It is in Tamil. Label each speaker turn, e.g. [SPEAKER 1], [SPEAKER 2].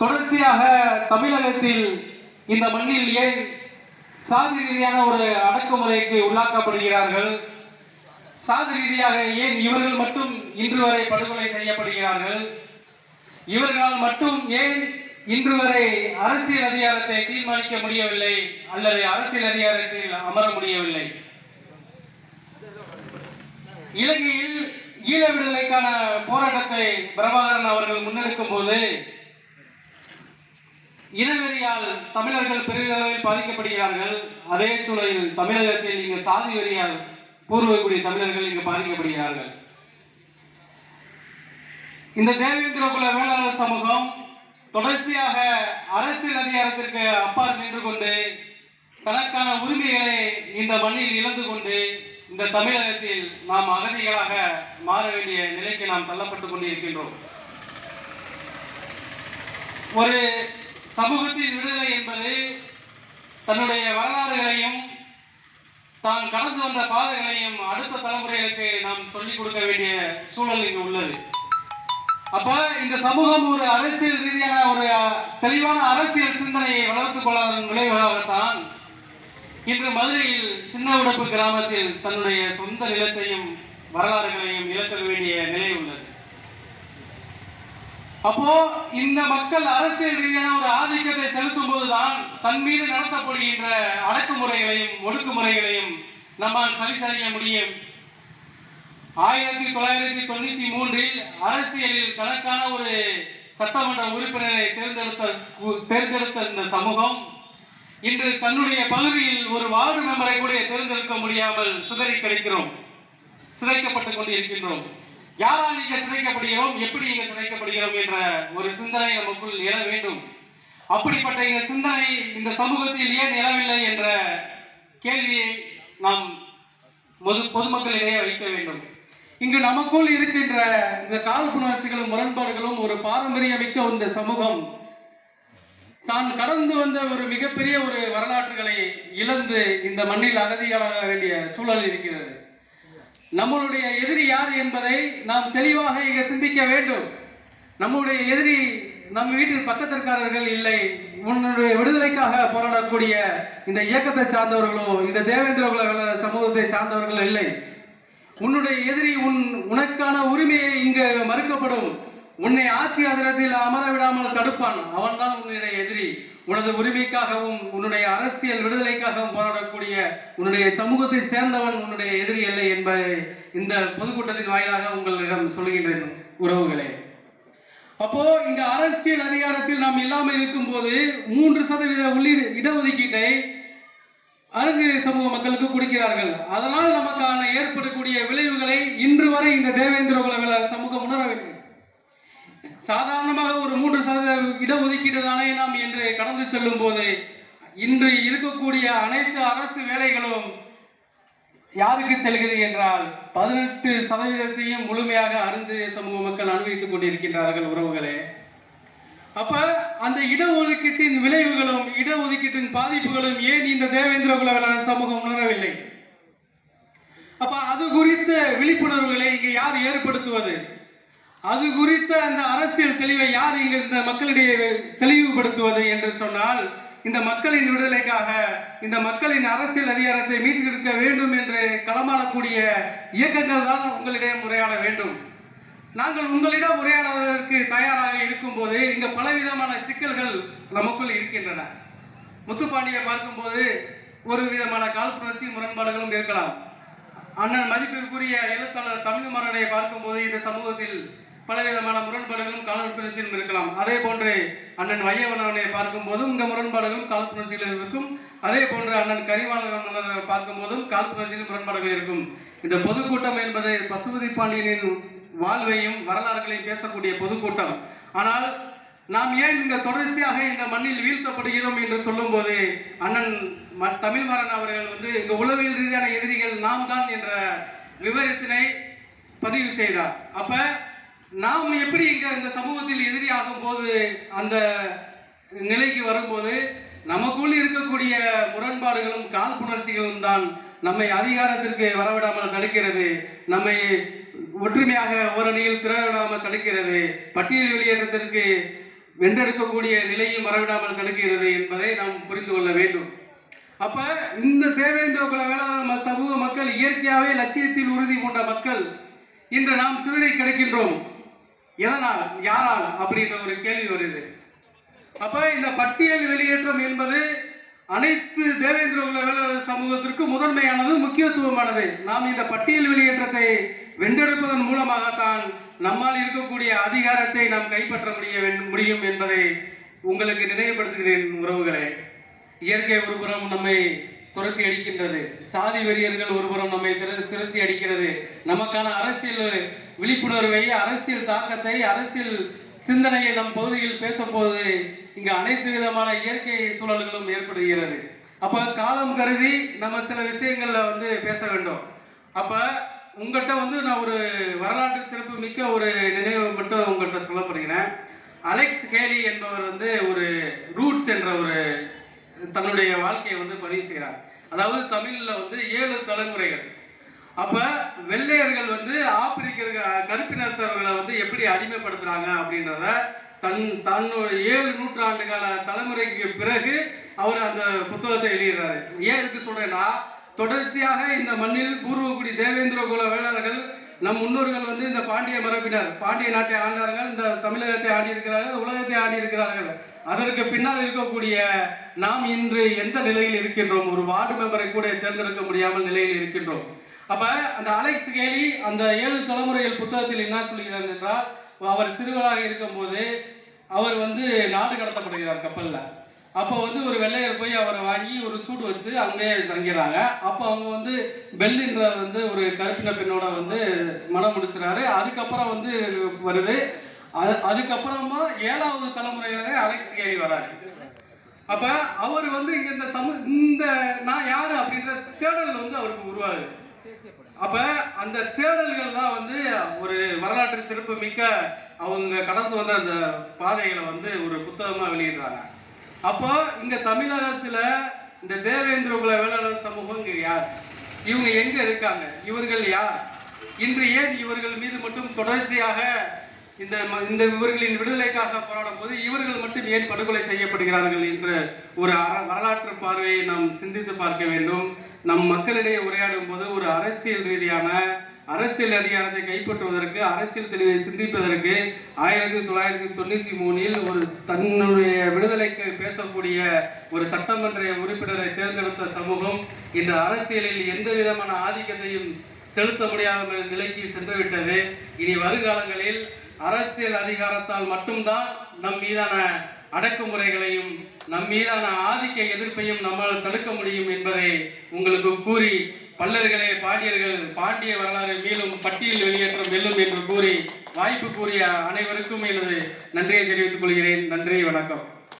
[SPEAKER 1] தொடர்ச்சியாக தமிழகத்தில் இந்த மண்ணில் ஏன் சாதி ரீதியான ஒரு அடக்குமுறைக்கு உள்ளாக்கப்படுகிறார்கள்? சாதி ரீதியாக ஏன் இவர்கள் மட்டும் இன்று வரை படுகொலை செய்யப்படுகிறார்கள்? இவர்களால் மட்டும் ஏன் இன்று வரை அரசியல் அதிகாரத்தை தீர்மானிக்க முடியவில்லை அல்லது அரசியல் அதிகாரத்தில் அமர முடியவில்லை? இலங்கையில் ஈழ விடுதலைக்கான போராட்டத்தை பிரபாகரன் அவர்கள் முன்னெடுக்கும் போது இனவெறியால் தமிழர்கள் பெரிதளவில் பாதிக்கப்படுகிறார்கள். அதே சூழலில் தமிழகத்தில் இங்கு சாதி வெறியால் பூர்வக்குடி தமிழர்கள் இங்கு பாதிக்கப்படுகிறார்கள். இந்த தேவேந்திர குல வேளாளர் சமூகம் தொடர்ச்சியாக அரசியல் அதிகாரத்திற்கு அப்பால் நின்று கொண்டு தனக்கான உரிமைகளை இந்த மண்ணில் இழந்து கொண்டு இந்த தமிழகத்தில் நாம் அகதிகளாக மாற வேண்டிய நிலைக்கு நாம் தள்ளப்பட்டு கொண்டிருக்கின்றோம். ஒரு சமூகத்தின் விடுதலை என்பது தன்னுடைய வரலாறுகளையும் தான் கடந்து வந்த பாதைகளையும் அடுத்த தலைமுறைகளுக்கு நாம் சொல்லிக் கொடுக்க வேண்டிய சூழல் இங்கு உள்ளது. அப்ப இந்த சமூகம் ஒரு அரசியல் ரீதியான ஒரு தெளிவான அரசியல் சிந்தனையை வளர்த்துக் கொள்ளாதன் விளைவாகத்தான் இன்று மதுரையில் சின்ன உடப்பு கிராமத்தில் தன்னுடைய சொந்த நிலத்தையும் வரலாறுகளையும் இழக்க வேண்டிய நிலை உள்ளது. அப்போ இந்த மக்கள் அரசியல் ரீதியான ஒரு ஆதிக்கத்தை செலுத்தும் போதுதான் தன் மீது நடத்தப்படுகின்ற அடக்குமுறைகளையும் ஒடுக்குமுறைகளையும் நம்மால் சரி செய்ய முடியும். ஆயிரத்தி தொள்ளாயிரத்தி தொண்ணூத்தி மூன்றில் அரசியலில் தனக்கான ஒரு சட்டமன்ற உறுப்பினரை தேர்ந்தெடுத்த தேர்ந்தெடுத்த இந்த சமூகம் இன்று தன்னுடைய பகுதியில் ஒரு வார்டு மெம்பரை கூட தேர்ந்தெடுக்க முடியாமல் சுதறி கிடைக்கிறோம். சிதைக்கப்பட்டுக் கொண்டிருக்கின்றோம். யாரால் இங்கே சிதைக்கப்படுகிறோம் எப்படி இங்கே சிதைக்கப்படுகிறோம் என்ற ஒரு சிந்தனை நமக்குள் எழ வேண்டும். அப்படிப்பட்ட இந்த சிந்தனை இந்த சமூகத்தில் ஏன் எழவில்லை என்ற கேள்வியை நாம் பொது பொதுமக்களிடையே வைக்க வேண்டும். இங்கு நமக்குள் இருக்கின்ற இந்த காழ்ப்புணர்ச்சிகளும் முரண்பாடுகளும் ஒரு பாரம்பரியமிக்க இந்த சமூகம். தான் கடந்து வந்த ஒரு மிகப்பெரிய ஒரு வரலாற்றுகளை இழந்து இந்த மண்ணில் அகதிகளாக வேண்டிய சூழல் இருக்கிறது. நம்மளுடைய எதிரி யார் என்பதை நாம் தெளிவாக இங்க சிந்திக்க வேண்டும். நம்முடைய எதிரி நம்ம வீட்டில் பக்கத்திற்காரர்கள் இல்லை. உன்னுடைய விடுதலைக்காக போராடக்கூடிய இந்த இயக்கத்தை சார்ந்தவர்களோ இந்த தேவேந்திர குல சமூகத்தை சார்ந்தவர்கள் இல்லை. உன்னுடைய எதிரி உன் உனக்கான உரிமையை இங்கு மறுக்கப்படும். உன்னை ஆட்சி அதிரத்தில் அமர விடாமல் தடுப்பான். அவன்தான் உன்னுடைய எதிரி. உனது உரிமைக்காகவும் உன்னுடைய அரசியல் விடுதலைக்காகவும் போராடக்கூடிய உன்னுடைய சமூகத்தை சேர்ந்தவன் உன்னுடைய எதிரி இல்லை என்பதை இந்த பொதுக்கூட்டத்தின் வாயிலாக உங்களிடம் சொல்கின்றேன் உறவுகளே. அப்போ இந்த அரசியல் அதிகாரத்தில் நாம் இல்லாமல் இருக்கும்போது மூன்று சதவீத உள்ளீடு இடஒதுக்கீட்டை அருந்திய சமூக மக்களுக்கு கொடுக்கிறார்கள். அதனால் நமக்கான ஏற்படக்கூடிய விளைவுகளை இன்று வரை இந்த தேவேந்திர உலக சமூகம் உணரவில்லை. சாதாரணமாக ஒரு மூன்று சதவீத இடஒதுக்கீடு தானே நாம் என்று கடந்து செல்லும் போது இன்று இருக்கக்கூடிய அனைத்து அரசு வேலைகளும் யாருக்கு செல்கிறது என்றால் பதினெட்டு சதவீதத்தையும் முழுமையாக அருந்து சமூக மக்கள் அனுபவித்துக் கொண்டிருக்கின்றார்கள் உறவுகளே. அப்ப அந்த இடஒதுக்கீட்டின் விளைவுகளும் இடஒதுக்கீட்டின் பாதிப்புகளும் ஏன் இந்த தேவேந்திர குல சமூகம் உணரவில்லை? அப்ப அது குறித்த விழிப்புணர்வுகளை இங்கே யார் ஏற்படுத்துவது? அது குறித்த அந்த அரசியல் தெளிவை யார் இங்கு இந்த மக்களிடையே தெளிவுபடுத்துவது என்று சொன்னால் இந்த மக்களின் விடுதலைக்காக இந்த மக்களின் அரசியல் அதிகாரத்தை மீட்டெடுக்க வேண்டும் என்று களமாடக்கூடிய இயக்கங்கள் தான் உங்களிடம் உரையாட வேண்டும். நாங்கள் உங்களிடம் உரையாடுவதற்கு தயாராக இருக்கும்போது இங்க பலவிதமான சிக்கல்கள் நமக்குள் இருக்கின்றன. முத்துப்பாண்டியை பார்க்கும்போது ஒரு விதமான காழ்ப்புணர்ச்சி முரண்பாடுகளும் இருக்கலாம். அண்ணன் மதிப்பிற்குரிய எழுத்தாளர் தமிழ் மரணையை பார்க்கும்போது இந்த சமூகத்தில் பலவிதமான முரண்பாடுகளும் காழ்ப்புணர்ச்சியும் இருக்கலாம். அதே போன்று அண்ணன் வையவனவனை பார்க்கும்போதும் இங்கே முரண்பாடுகளும் காழ்ப்புணர்ச்சிகளும் இருக்கும். அதே போன்று அண்ணன் கரிவாளனை பார்க்கும்போதும் காழ்ப்புணர்ச்சியிலும் முரண்பாடுகள் இருக்கும். இந்த பொதுக்கூட்டம் என்பது பசுபதி பாண்டியனின் வாழ்வையும் வரலாறுகளையும் பேசக்கூடிய பொதுக்கூட்டம். ஆனால் நாம் ஏன் இங்க தொடர்ச்சியாக இந்த மண்ணில் வீழ்த்தப்படுகிறோம் என்று சொல்லும்போது அண்ணன் ம- தமிழ்மரன் அவர்கள் வந்து இங்க உளவியல் ரீதியான எதிரிகள் நாம் தான் என்ற விவரத்தினை பதிவு செய்தார். அப்ப நாம் எப்படி இங்க இந்த சமூகத்தில் எதிரி ஆகும் போது அந்த நிலைக்கு வரும்போது நமக்குள் இருக்கக்கூடிய முரண்பாடுகளும் காழ்ப்புணர்ச்சிகளும் தான் நம்மை அதிகாரத்திற்கு வரவிடாமல் தடுக்கிறது. நம்மை ஒற்றுமையாக ஓரணியில் திரவிடாமல் தடுக்கிறது. பட்டியல் வெளியேற்றத்திற்கு வென்றெடுக்கக்கூடிய நிலையும் வரவிடாமல் தடுக்கிறது என்பதை நாம் புரிந்து கொள்ள வேண்டும். அப்ப இந்த தேவேந்திர குல வேளாண் ம- சமூக மக்கள் இயற்கையாகவே லட்சியத்தில் உறுதி கொண்ட மக்கள் இன்று நாம் சிதறி கிடைக்கின்றோம். எதனால்? யாரால்? அப்படின்ற ஒரு கேள்வி வருது. அப்ப இந்த பட்டியல் வெளியேற்றம் என்பது அனைத்து தேவேந்திர உலக சமூகத்திற்கு முதன்மையானது முக்கியத்துவமானது. நாம் இந்த பட்டியல் வெளியேற்றத்தை வென்றெடுப்பதன் மூலமாகத்தான் நம்மால் இருக்கக்கூடிய அதிகாரத்தை நாம் கைப்பற்ற முடிய வேண்டும் முடியும் என்பதை உங்களுக்கு நினைவுபடுத்துகிறேன் உறவுகளே. இயற்கை ஒருபுறம் நம்மை துரத்தி அடிக்கின்றது. சாதி வெறியர்கள் ஒருபுறம் நம்மை திரு- துரத்தி அடிக்கிறது. நமக்கான அரசியல் விழிப்புணர்வை அரசியல் தாக்கத்தை அரசியல் சிந்தனையை நம் பகுதியில் பேசும்போது இங்கு அனைத்து விதமான இயற்கை சூழல்களும் ஏற்படுகிறது. அப்ப காலம் கருதி நம்ம சில விஷயங்கள்ல வந்து பேச வேண்டும். அப்ப உங்கள்கிட்ட வந்து நான் ஒரு வரலாற்று சிறப்பு மிக்க ஒரு நினைவு மட்டும் உங்கள்கிட்ட சொல்லப்படுகிறேன் அலெக்ஸ் கேலி என்பவர் வந்து ஒரு ரூட்ஸ் என்ற ஒரு தன்னுடைய வாழ்க்கையை வந்து பதிவு செய்கிறார். அதாவது தமிழில் வந்து ஏழு தலைமுறைகள். அப்போ வெள்ளையர்கள் வந்து ஆப்பிரிக்கர்கள் கருப்பினத்தவர்களை வந்து எப்படி அடிமைப்படுத்துகிறாங்க அப்படின்றத தன் தன்னுடைய ஏழு நூற்றாண்டு கால தலைமுறைக்கு பிறகு அவர் அந்த புத்தகத்தை எழுதுகிறாரு ஏன் இதுக்கு சொல்கிறேன்னா தொடர்ச்சியாக இந்த மண்ணில் பூர்வகுடி தேவேந்திர குல வேளாளர்கள் நம் முன்னோர்கள் வந்து இந்த பாண்டிய மரபினர் பாண்டிய நாட்டை ஆண்டார்கள் இந்த தமிழகத்தை ஆண்டியிருக்கிறார்கள் உலகத்தை ஆண்டியிருக்கிறார்கள். அதற்கு பின்னால் இருக்கக்கூடிய நாம் இன்று எந்த நிலையில் இருக்கின்றோம்? ஒரு வார்டு மெம்பரை கூட தேர்ந்தெடுக்க முடியாமல் நிலையில் இருக்கின்றோம். அப்ப அந்த அலெக்ஸ் கேலி அந்த ஏழு தலைமுறைகள் புத்தகத்தில் என்ன சொல்கிறார் என்றால் அவர் சிறுவராக இருக்கும்போது அவர் வந்து நாடு கடத்தப்படுகிறார் கப்பலில். அப்போ வந்து ஒரு வெள்ளையர் போய் அவரை வாங்கி ஒரு சூடு வச்சு அங்கேயே தங்கிறாங்க அப்போ அவங்க வந்து பெல்லின்ற வந்து ஒரு கருப்பின பெண்ணோட வந்து மனம் முடிச்சுறாரு. அதுக்கப்புறம் வந்து வருது. அது அதுக்கப்புறமா ஏழாவது தலைமுறையில தான் அலெக்ஸ் கேரி வராரு. அப்ப அவர் வந்து இங்க இந்த தமிழ் இந்த நான் யாரு அப்படின்ற தேடல் வந்து அவருக்கு உருவாகுது. அப்ப அந்த தேடல்கள் தான் வந்து ஒரு வரலாற்று சிறப்பு மிக்க அவங்க கடந்து வந்த அந்த பாதைகளை வந்து ஒரு புத்தகமா வெளியிடுறாங்க. அப்போ இங்க தமிழகத்துல இந்த தேவேந்திர குல வேளாளர் சமூகம் இங்க யார்? இவங்க எங்க இருக்காங்க? இவர்கள் யார்? இன்று ஏன் இவர்கள் மீது மட்டும் தொடர்ச்சியாக இந்த ம- இந்த இவர்களின் விடுதலைக்காக போராடும் போது இவர்கள் மட்டும் ஏன் படுகொலை செய்யப்படுகிறார்கள் என்ற ஒரு வரலாற்று பார்வையை நாம் சிந்தித்து பார்க்க வேண்டும். நம் மக்களிடையே உரையாடும் போது ஒரு அரசியல் ரீதியான அரசியல் அதிகாரத்தை கைப்பற்றுவதற்கு அரசியல் தெளிவை சிந்திப்பதற்கு ஆயிரத்தி தொள்ளாயிரத்தி தொண்ணூத்தி மூணில் ஒரு தன்னுடைய விடுதலைக்கு பேசக்கூடிய ஒரு சட்டமன்ற உறுப்பினரை தேர்ந்தெடுத்த சமூகம் இன்று அரசியலில் எந்த விதமான ஆதிக்கத்தையும் செலுத்த முடியாத நிலைக்கு சென்றுவிட்டது. இனி வருங்காலங்களில் அரசியல் அதிகாரத்தால் மட்டும்தான் நம் மீதான அடக்குமுறைகளையும் நம் மீதான ஆதிக்க எதிர்ப்பையும் நம்மால் தடுக்க முடியும் என்பதை உங்களுக்கு கூறி பல்லர்களே பாண்டியர்கள் பாண்டிய வரலாறு மீளும் பட்டியல் வெளியேற்றம் வெல்லும் என்று கூறி வாய்ப்பு கூறிய அனைவருக்கும் எனது நன்றியை தெரிவித்துக் கொள்கிறேன். நன்றி வணக்கம்.